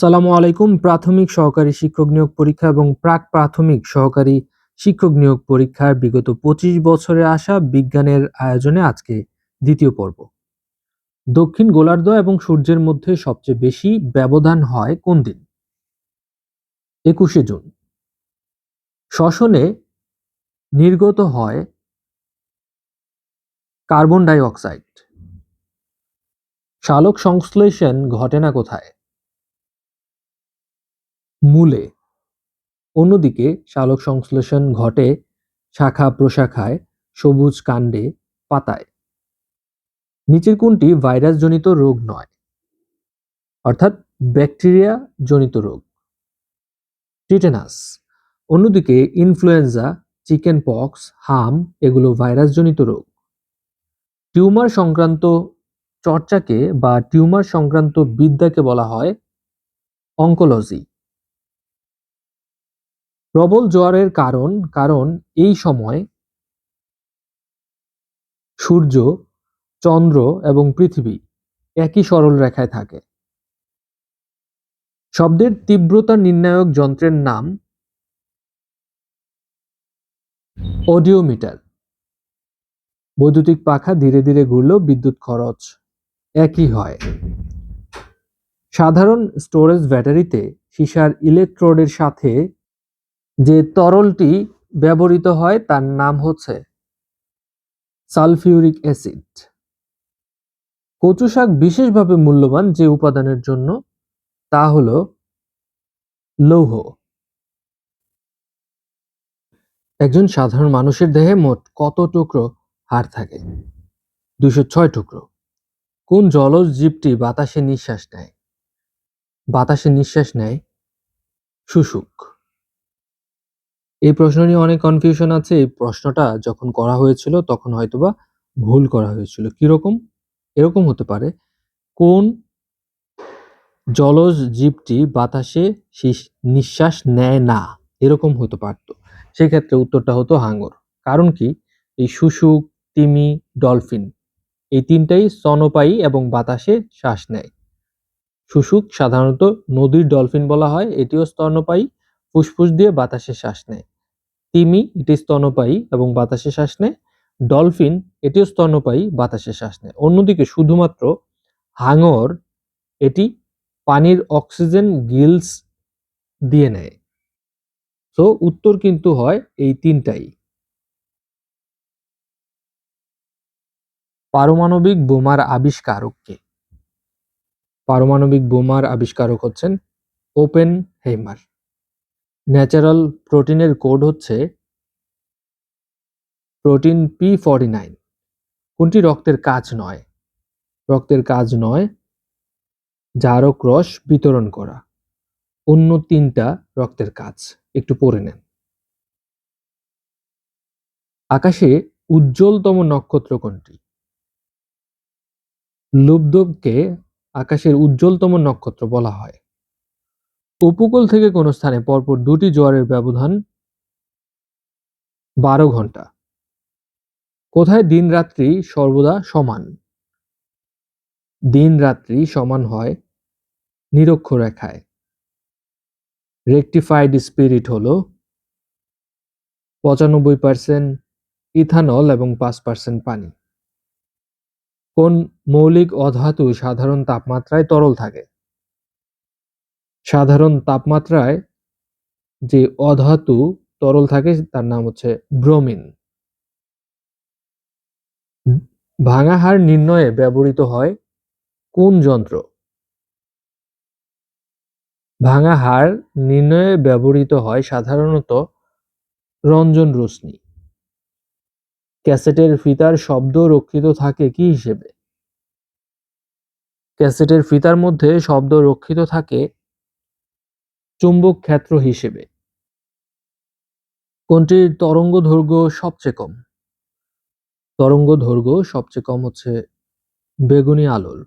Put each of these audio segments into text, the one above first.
আসসালামু আলাইকুম। প্রাথমিক সহকারী শিক্ষক নিয়োগ পরীক্ষা এবং প্রাক প্রাথমিক সহকারী শিক্ষক নিয়োগ পরীক্ষার বিগত পঁচিশ বছরে আসা বিজ্ঞানের আয়োজনে আজকে দ্বিতীয় পর্ব। দক্ষিণ গোলার্ধ এবং সূর্যের মধ্যে সবচেয়ে বেশি ব্যবধান হয় কোন দিন? একুশে জুন। শ্বসনে নির্গত হয় কার্বন ডাই অক্সাইড সালোক সংশ্লেষণ ঘটে না কোথায়? মূলে। অন্যদিকে সালোক সংশ্লেষণ ঘটে শাখা প্রশাখায়, সবুজ কাণ্ডে, পাতায়। নিচের কোনটি ভাইরাসজনিত রোগ নয়, অর্থাৎ ব্যাকটেরিয়া জনিত রোগ। টিটেনাস। অন্যদিকে ইনফ্লুয়েঞ্জা চিকেন পক্স হাম, এগুলো ভাইরাসজনিত রোগ। টিউমার সংক্রান্ত চর্চাকে বা টিউমার সংক্রান্ত বিদ্যাকে বলা হয় অঙ্কোলজি। প্রবল জোয়ারের কারণ কারণ এই সময় সূর্য, চন্দ্র এবং পৃথিবী একই সরল রেখায় থাকে। শব্দের তীব্রতা নির্ণায়ক যন্ত্রের নাম অডিওমিটার। বৈদ্যুতিক পাখা ধীরে ধীরে ঘুরলেও বিদ্যুৎ খরচ একই হয়। সাধারণ স্টোরেজ ব্যাটারিতে সীসার ইলেকট্রোডের সাথে যে তরলটি ব্যবহৃত হয় তার নাম হচ্ছে সালফিউরিক অ্যাসিড। কচু শাক বিশেষভাবে মূল্যবান যে উপাদানের জন্য, তা হল লৌহ। একজন সাধারণ মানুষের দেহে মোট কত টুকরো হাড় থাকে? দুশো ছয় টুকরো। কোন জলজ জীবটি বাতাসে নিঃশ্বাস নেয়? বাতাসে নিঃশ্বাস নেয় শুশুক এই প্রশ্ন নিয়ে অনেক কনফিউশন আছে। এই প্রশ্নটা যখন করা হয়েছিল, তখন হয়তোবা ভুল করা হয়েছিল। কীরকম? এরকম হতে পারে। কোন জলজ জীবটি বাতাসে নিঃশ্বাস নেয় না? এরকম হতে পারত। সেক্ষেত্রে উত্তরটা হতো হাঙ্গর। কারণ কি? এই শুশুক, তিমি, ডলফিন, এই তিনটাই স্তনপায়ী এবং বাতাসে শ্বাস নেয়। শুশুক সাধারণত নদীর ডলফিন বলা হয়। এটিও স্তন্যপায়ী। ফুসফুস দিয়ে বাতাসে শ্বাস নেয়। তিমি এটি স্তনপায়ী এবং বাতাসে শ্বাস নেয় ডলফিন এটিও স্তনপায়ী বাতাসে শ্বাস নেয় অন্যদিকে শুধুমাত্র হাঙর, এটি পানির অক্সিজেন গিলস দিয়ে নেয়। তো উত্তর কিন্তু হয় এই তিনটাই। পারমাণবিক বোমার আবিষ্কারককে। পারমাণবিক বোমার আবিষ্কারক হচ্ছেন ওপেন হেইমার ন্যাচারাল প্রোটিনের কোড হচ্ছে প্রোটিন পি ফর্টি নাইন। কোনটি রক্তের কাজ নয়? রক্তের কাজ নয়, জারক রস বিতরণ করা। অন্য তিনটা রক্তের কাজ, একটু পড়ে নেন। আকাশে উজ্জ্বলতম নক্ষত্র কোনটি? লুব্ধবকে আকাশের উজ্জ্বলতম নক্ষত্র বলা হয়। উপকূল থেকে কোন স্থানে পরপর দুটি জোয়ারের ব্যবধান বারো ঘণ্টা। কোথায় দিন রাত্রি সর্বদা সমান? দিন রাত্রি সমান হয় নিরক্ষরেখায়। রেকটিফাইড স্পিরিট হল পঁচানব্বই পার্সেন্ট ইথানল এবং পাঁচ পার্সেন্ট পানি। কোন মৌলিক অধাতু সাধারণ তাপমাত্রায় তরল থাকে? সাধারণ তাপমাত্রায় যে অধাতু তরল থাকে, তার নাম হচ্ছে ব্রোমিন। ভাঙা হাড় নির্ণয়ে ব্যবহৃত হয় কোন যন্ত্র? ভাঙা হার নির্ণয়ে ব্যবহৃত হয় সাধারণত রঞ্জন রশ্মি। ক্যাসেটের ফিতার শব্দ রক্ষিত থাকে কি হিসেবে? ক্যাসেটের ফিতার মধ্যে শব্দ রক্ষিত থাকে চুম্বক ক্ষেত্র হিসেবে। কোনটির তরঙ্গ দৈর্ঘ্য সবচেয়ে কম? তরঙ্গ দৈর্ঘ্য সবচেয়ে কম হচ্ছে বেগুনি আলোর।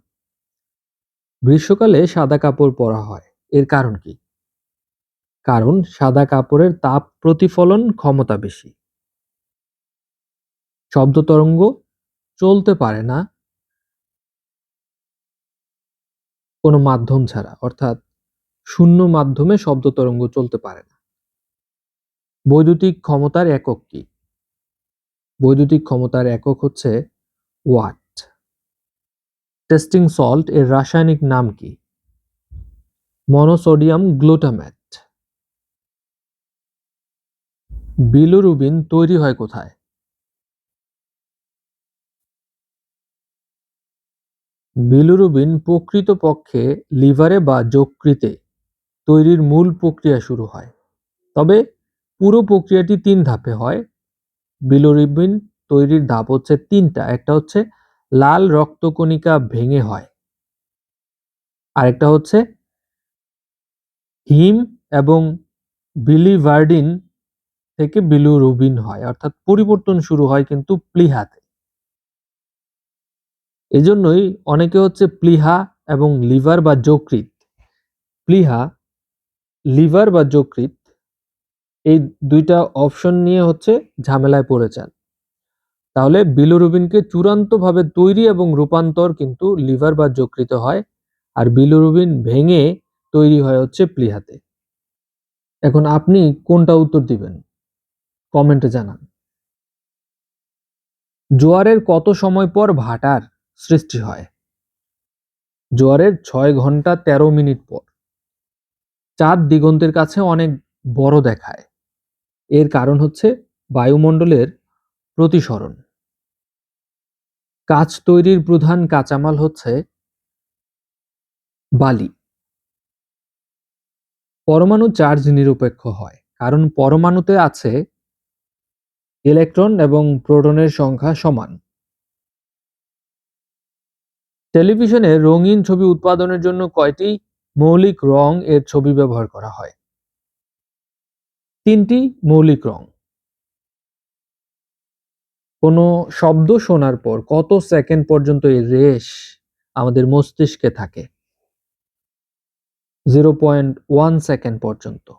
গ্রীষ্মকালে সাদা কাপড় পরা হয়। এর কারণ কি? কারণ সাদা কাপড়ের তাপ প্রতিফলন ক্ষমতা বেশি। শব্দ তরঙ্গ চলতে পারে না কোনো মাধ্যম ছাড়া। অর্থাৎ শূন্য মাধ্যমে শব্দ তরঙ্গ চলতে পারে না। বৈদ্যুতিক ক্ষমতার একক কি? বৈদ্যুতিক ক্ষমতার একক হচ্ছে ওয়াট। টেস্টিং সল্ট এর রাসায়নিক নাম কি? Monosodium glutamate. বিলুরুবিন তৈরি হয় কোথায়? বিলুরুবিন প্রকৃতপক্ষে লিভারে বা যকৃতে। তৈরির মূল প্রক্রিয়া শুরু হয়। তবে পুরো প্রক্রিয়াটি তিন ধাপে হয়। বিলুরুবিন তৈরির ধাপ হচ্ছে তিনটা, একটা হচ্ছে লাল রক্তকণিকা ভেঙে হয়। আরেকটা হচ্ছে হিম এবং বিলিভার্ডিন থেকে বিলুরুবিন হয়, অর্থাৎ পরিবর্তন শুরু হয় কিন্তু প্লিহাতে। এজন্যই অনেকে হচ্ছে প্লিহা এবং লিভার বা যকৃত প্লিহা লিভার বা যকৃৎ, এই দুইটা অপশন নিয়ে হচ্ছে ঝামেলায় পড়ে যান তাহলে বিলুরুবিনকে চূড়ান্তভাবে তৈরি এবং রূপান্তর কিন্তু লিভার বা যকৃতে হয় আর বিলুরুবিন ভেঙে তৈরি হয় হচ্ছে প্লিহাতে। এখন আপনি কোনটা উত্তর দিবেন? কমেন্টে জানান। জোয়ারের কত সময় পর ভাটার সৃষ্টি হয়? জোয়ারের ছয় ঘণ্টা তেরো মিনিট পর। চাঁদ দিগন্তের কাছে অনেক বড় দেখায়। এর কারণ হচ্ছে বায়ুমণ্ডলের প্রতিসরণ। কাঁচ তৈরির প্রধান কাঁচামাল হচ্ছে বালি। পরমাণু চার্জ নিরপেক্ষ হয়, কারণ পরমাণুতে আছে ইলেকট্রন এবং প্রোটনের সংখ্যা সমান। টেলিভিশনে রঙিন ছবি উৎপাদনের জন্য কয়টি মৌলিক রং এর ছবি ব্যবহার করা হয়। তিনটি মৌলিক রং। কোনো শব্দ শোনার পর কত সেকেন্ড পর্যন্ত এই রেশ আমাদের মস্তিষ্কে থাকে? জিরো পয়েন্ট ওয়ান সেকেন্ড পর্যন্ত।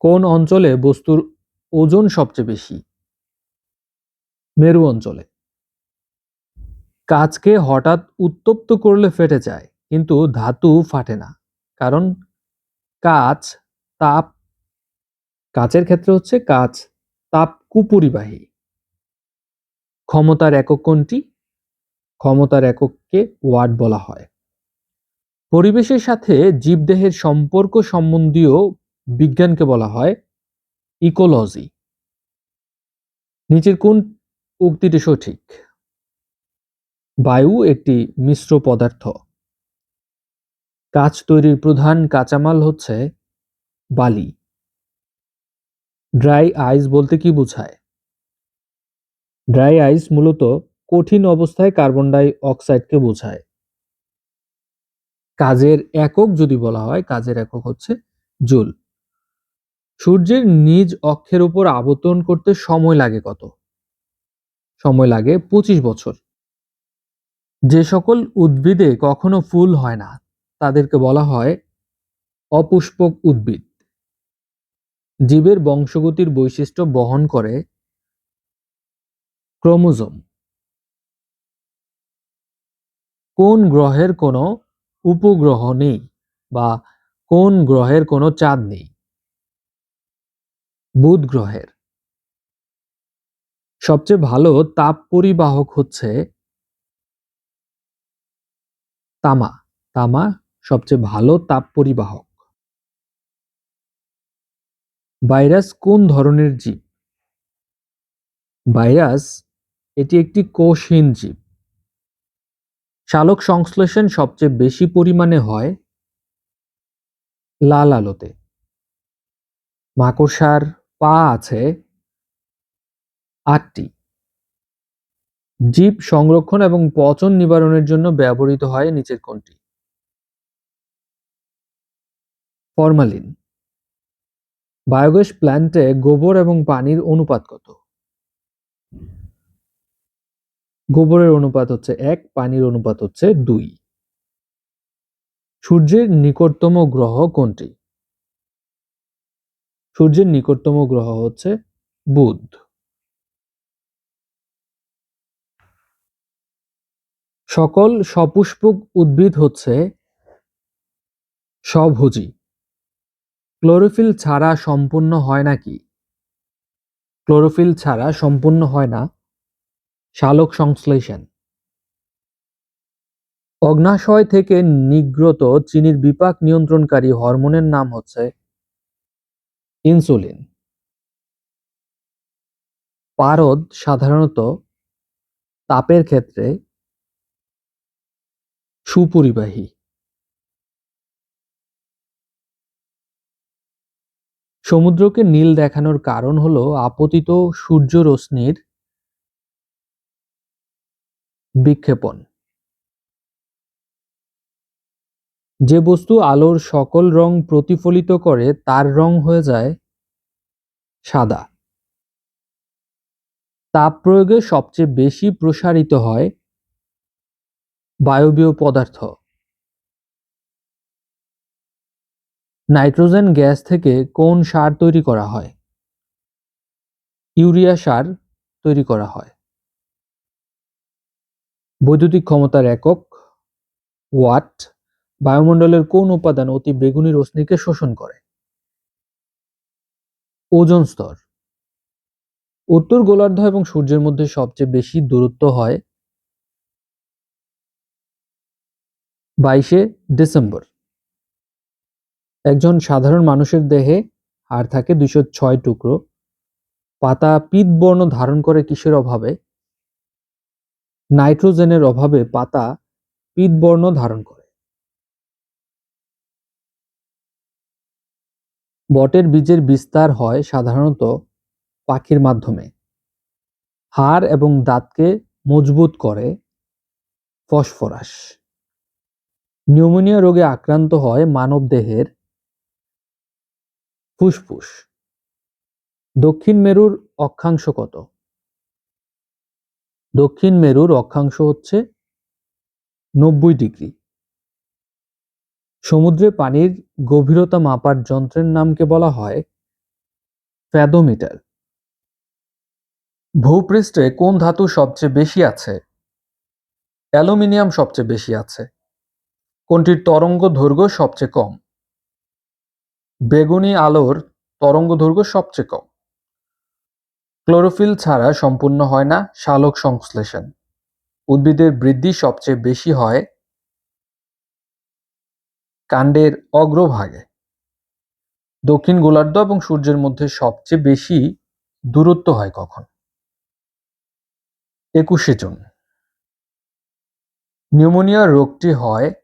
কোন অঞ্চলে বস্তুর ওজন সবচেয়ে বেশি? মেরু অঞ্চলে। কাঁচকে হঠাৎ উত্তপ্ত করলে ফেটে যায়, কিন্তু ধাতু ফাটে না। কারণ কাঁচ তাপ কাচের ক্ষেত্রে হচ্ছে কাঁচ তাপ কুপরিবাহী। ক্ষমতার একক কোনটি? ক্ষমতার একককে ওয়াট বলা হয়। পরিবেশের সাথে জীবদেহের সম্পর্ক সম্বন্ধীয় বিজ্ঞানকে বলা হয় ইকোলজি। নিচের কোন উক্তিটি সঠিক? বায়ু একটি মিশ্র পদার্থ। কাঁচ তৈরির প্রধান কাঁচামাল হচ্ছে বালি। ড্রাই আইস বলতে কি বোঝায়? ড্রাই আইস মূলত কঠিন অবস্থায় কার্বন ডাই অক্সাইডকে বোঝায়। কাজের একক যদি বলা হয়, কাজের একক হচ্ছে জুল। সূর্যের নিজ অক্ষের উপর আবর্তন করতে সময় লাগে কত? সময় লাগে পঁচিশ বছর। যে সকল উদ্ভিদে কখনো ফুল হয় না, তাদেরকে বলা হয় অপুষ্পক উদ্ভিদ। জীবের বংশগতির বৈশিষ্ট্য বহন করে ক্রোমোজোম। কোন গ্রহের কোনো উপগ্রহ নেই বা কোন গ্রহের কোনো চাঁদ নেই? বুধ গ্রহের। সবচেয়ে ভালো তাপ পরিবাহক হচ্ছে তামা। তামা সবচেয়ে ভালো তাপ পরিবাহক। ভাইরাস কোন ধরনের জীব? ভাইরাস এটি একটি কোষহীন জীব। সালোক সংশ্লেষণ সবচেয়ে বেশি পরিমাণে হয় লাল আলোতে। মাকড়সার পা আছে আটটি। জীব সংরক্ষণ এবং পচন নিবারণের জন্য ব্যবহৃত হয় নিচের কোনটি ফরমালিন। বায়োগ্যাস প্ল্যান্টে গোবর এবং পানির অনুপাত কত? গোবরের অনুপাত হচ্ছে এক, পানির অনুপাত হচ্ছে দুই। সূর্যের নিকটতম গ্রহ কোনটি? সূর্যের নিকটতম গ্রহ হচ্ছে বুধ। সকল সপুষ্পক উদ্ভিদ হচ্ছে স্বভোজী। ক্লোরোফিল ছাড়া সম্পূর্ণ হয় না কি? ক্লোরোফিল ছাড়া সম্পূর্ণ হয় না? শালক সংশ্লেষণ। অগ্নাশয় থেকে নিগ্রত চিনির বিপাক নিয়ন্ত্রণকারী হরমোনের নাম হচ্ছে ইনসুলিন। পারদ সাধারণত তাপের ক্ষেত্রে সুপরিবাহী। সমুদ্রকে নীল দেখানোর কারণ হল আপতিত সূর্যরশ্মির বিক্ষেপণ। যে বস্তু আলোর সকল রং প্রতিফলিত করে, তার রং হয়ে যায় সাদা। তাপ প্রয়োগে সবচেয়ে বেশি প্রসারিত হয় বায়বীয় পদার্থ। নাইট্রোজেন গ্যাস থেকে কোন সার তৈরি করা হয়? ইউরিয়া সার তৈরি করা হয়। বৈদ্যুতিক ক্ষমতার একক, ওয়াট, বায়ুমণ্ডলের কোন উপাদান অতি বেগুনি রশ্মিকে শোষণ করে? ওজন স্তর। উত্তর গোলার্ধ এবং সূর্যের মধ্যে সবচেয়ে বেশি দূরত্ব হয় বাইশে ডিসেম্বর। একজন সাধারণ মানুষের দেহে হাড় থাকে দুইশো ছয় টুকরো। পাতা পিত বর্ণ ধারণ করে কিসের অভাবে? নাইট্রোজেনের অভাবে পাতা পিত বর্ণ ধারণ করে। বটের বীজের বিস্তার হয় সাধারণত পাখির মাধ্যমে। হাড় এবং দাঁতকে মজবুত করে ফসফরাস। নিউমোনিয়া রোগে আক্রান্ত হয় মানবদেহের ফুসফুস। দক্ষিণ মেরুর অক্ষাংশ কত? দক্ষিণ মেরুর অক্ষাংশ হচ্ছে নব্বই ডিগ্রি। সমুদ্রে পানির গভীরতা মাপার যন্ত্রের নামকে বলা হয় ফ্যাদোমিটার। ভূপৃষ্ঠে কোন ধাতু সবচেয়ে বেশি আছে? অ্যালুমিনিয়াম সবচেয়ে বেশি আছে। কোনটির তরঙ্গ দৈর্ঘ্য সবচেয়ে কম? বেগুনি আলোর তরঙ্গ দৈর্ঘ্য সবচেয়ে কম। ক্লোরোফিল ছাড়া সম্পূর্ণ হয় না শালক সংশ্লেষণ। উদ্ভিদের বৃদ্ধি সবচেয়ে বেশি হয় কাণ্ডের অগ্রভাগে। দক্ষিণ গোলার্ধ এবং সূর্যের মধ্যে সবচেয়ে বেশি দূরত্ব হয় কখন? একুশে জুন। নিউমোনিয়া রোগটি হয়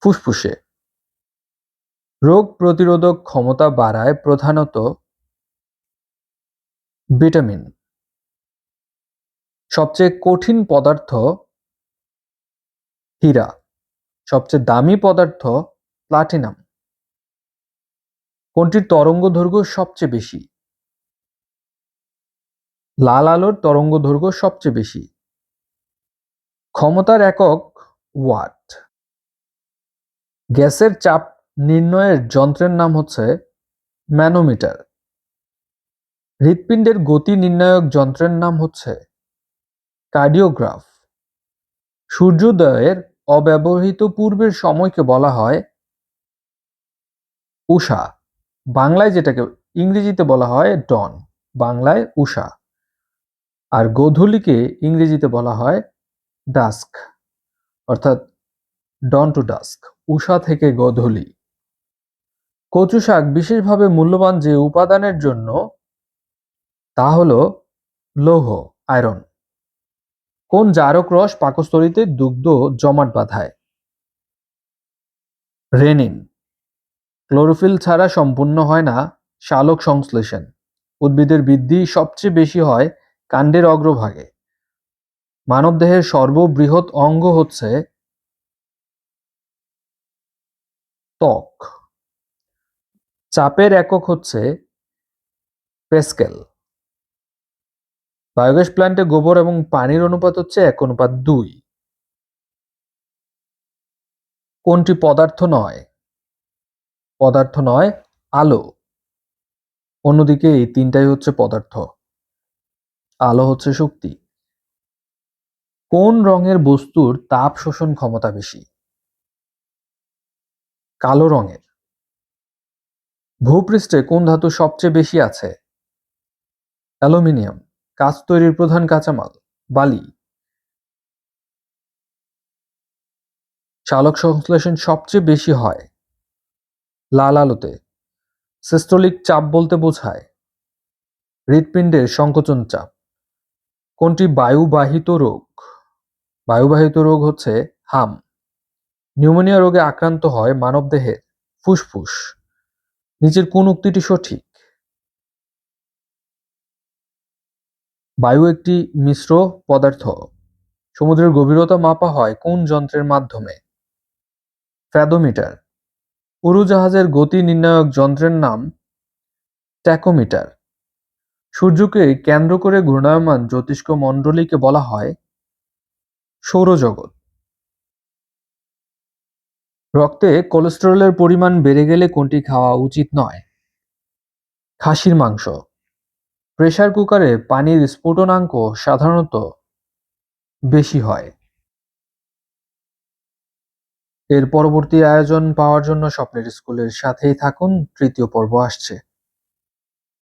ফুসফুসে। রোগ প্রতিরোধক ক্ষমতা বাড়ায় প্রধানত ভিটামিন। সবচেয়ে কঠিন পদার্থ হীরা। সবচেয়ে দামি পদার্থ প্লাটিনাম। কোনটির তরঙ্গ দৈর্ঘ্য সবচেয়ে বেশি? লাল আলোর তরঙ্গ দৈর্ঘ্য সবচেয়ে বেশি। ক্ষমতার একক ওয়াট। গ্যাসের চাপ নির্ণয়ের যন্ত্রের নাম হচ্ছে ম্যানোমিটার। হৃৎপিণ্ডের গতি নির্ণায়ক যন্ত্রের নাম হচ্ছে কার্ডিওগ্রাফ। সূর্যোদয়ের অব্যবহৃত পূর্বের সময়কে বলা হয় উষা। বাংলায় যেটাকে ইংরেজিতে বলা হয় ডন, বাংলায় উষা। আর গোধূলিকে ইংরেজিতে বলা হয় ডাস্ক, অর্থাৎ ডন টু ডাস্ক। উষা থেকে গোধূলি। কচু শাক বিশেষভাবে মূল্যবান যে উপাদানের জন্য, তা হল লৌহ, আয়রন। কোন জারক রস পাকস্থলীতে দুগ্ধ জমাট বাঁধায়? রেনিন। ক্লোরোফিল ছাড়া সম্পূর্ণ হয় না শালক সংশ্লেষণ। উদ্ভিদের বৃদ্ধি সবচেয়ে বেশি হয় কাণ্ডের অগ্রভাগে। মানবদেহের সর্ববৃহৎ অঙ্গ হচ্ছে ত্বক। চাপের একক হচ্ছে পেস্কেল। বায়োগ্যাস প্ল্যান্টে গোবর এবং পানির অনুপাত হচ্ছে এক, অনুপাত দুই। কোনটি পদার্থ নয়? পদার্থ নয়, আলো। অন্যদিকে এই তিনটাই হচ্ছে পদার্থ। আলো হচ্ছে শক্তি। কোন রঙের বস্তুর তাপ শোষণ ক্ষমতা বেশি? কালো রঙের। ভূপৃষ্ঠে কোন ধাতু সবচেয়ে বেশি আছে? অ্যালুমিনিয়াম, কাঁচ তৈরির প্রধান কাঁচামাল, বালি। চালক সংশ্লেষণ সবচেয়ে বেশি হয়। লাল আলোতে, সিস্টোলিক চাপ বলতে বোঝায়। হৃৎপিণ্ডের সংকোচন চাপ। কোনটি বায়ুবাহিত রোগ? বায়ুবাহিত রোগ হচ্ছে হাম। নিউমোনিয়া রোগে আক্রান্ত হয় মানবদেহের ফুসফুস। নিচের কোন উক্তিটি সঠিক? বায়ু একটি মিশ্র পদার্থ। সমুদ্রের গভীরতা মাপা হয় কোন যন্ত্রের মাধ্যমে? ফ্যাদোমিটার। উড়োজাহাজের গতি নির্ণায়ক যন্ত্রের নাম ট্যাকোমিটার। সূর্যকে কেন্দ্র করে ঘূর্ণায়মান জ্যোতিষ্ক মণ্ডলীকে বলা হয় সৌরজগৎ। রক্তে কোলেস্টেরলের পরিমাণ বেড়ে গেলে কোনটি খাওয়া উচিত নয়? খাসির মাংস। প্রেশার কুকারে পানির স্ফুটনাঙ্ক সাধারণত বেশি হয়। এর পরবর্তী আয়োজন পাওয়ার জন্য স্বপ্নের স্কুলের সাথেই থাকুন, তৃতীয় পর্ব আসছে।